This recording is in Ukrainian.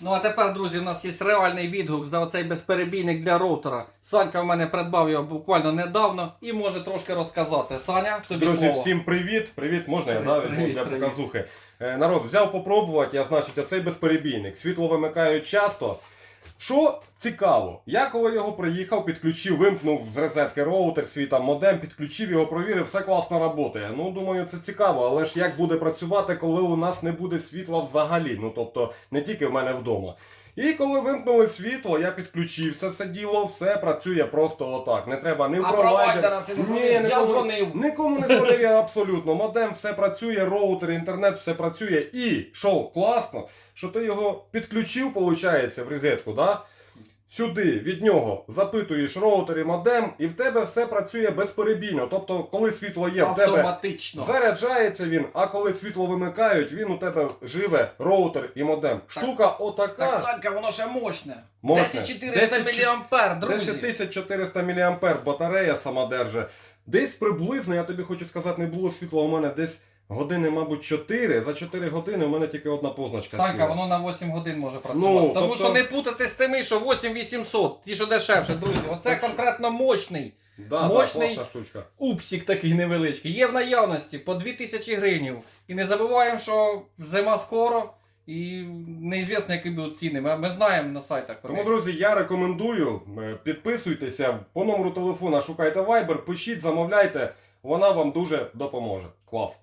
Ну а тепер, друзі, у нас є реальний відгук за оцей безперебійник для роутера. Санька в мене придбав його буквально недавно і може трошки розказати. Саня, тобі Друзі, слово. всім привіт! Привіт, можна я да, візьму привіт, для привіт. показухи. Е, народ, взяв попробувати, я значить, оцей безперебійник. Світло вимикають часто. Що цікаво, я коли його приїхав, підключив, вимкнув з розетки роутер, свій там модем, підключив його, провірив, все класно працює. Ну, думаю, це цікаво, але ж як буде працювати, коли у нас не буде світла взагалі? Ну тобто не тільки в мене вдома. І коли вимкнули світло, я підключився, все діло, все працює просто отак. Не треба ні А провайдера. ти не дзвонив? Я дзвонив. Нікому не дзвонив я абсолютно. Модем все працює, роутер, інтернет все працює. І що класно, що ти його підключив, виходить, в розетку, да? Сюди від нього запитуєш роутер і модем, і в тебе все працює безперебійно. Тобто, коли світло є, в тебе Автоматично. заряджається він, а коли світло вимикають, він у тебе живе роутер і модем. Штука отака. Так, Санька, воно ще мощне. Мощне. 10400 10 мА, друзі. 10400 мА батарея сама держить. Десь приблизно, я тобі хочу сказати, не було світла у мене десь години, мабуть, 4. За 4 години у мене тільки одна позначка. Санька, сіла. воно на 8 годин може працювати. Ну, Тому тобто- що не путати з тими, що 8800, ті, що дешевше, друзі. Оце Так конкретно мощний. да, мощний- Да, штучка. Упсік такий невеличкий. Є в наявності по 2000 гривень. І не забуваємо, що зима скоро. І неізвісно, які будуть ціни. Ми, ми знаємо на сайтах. Тому, друзі, я рекомендую, е, підписуйтеся по номеру телефона, шукайте Viber, пишіть, замовляйте, вона вам дуже допоможе. Клас.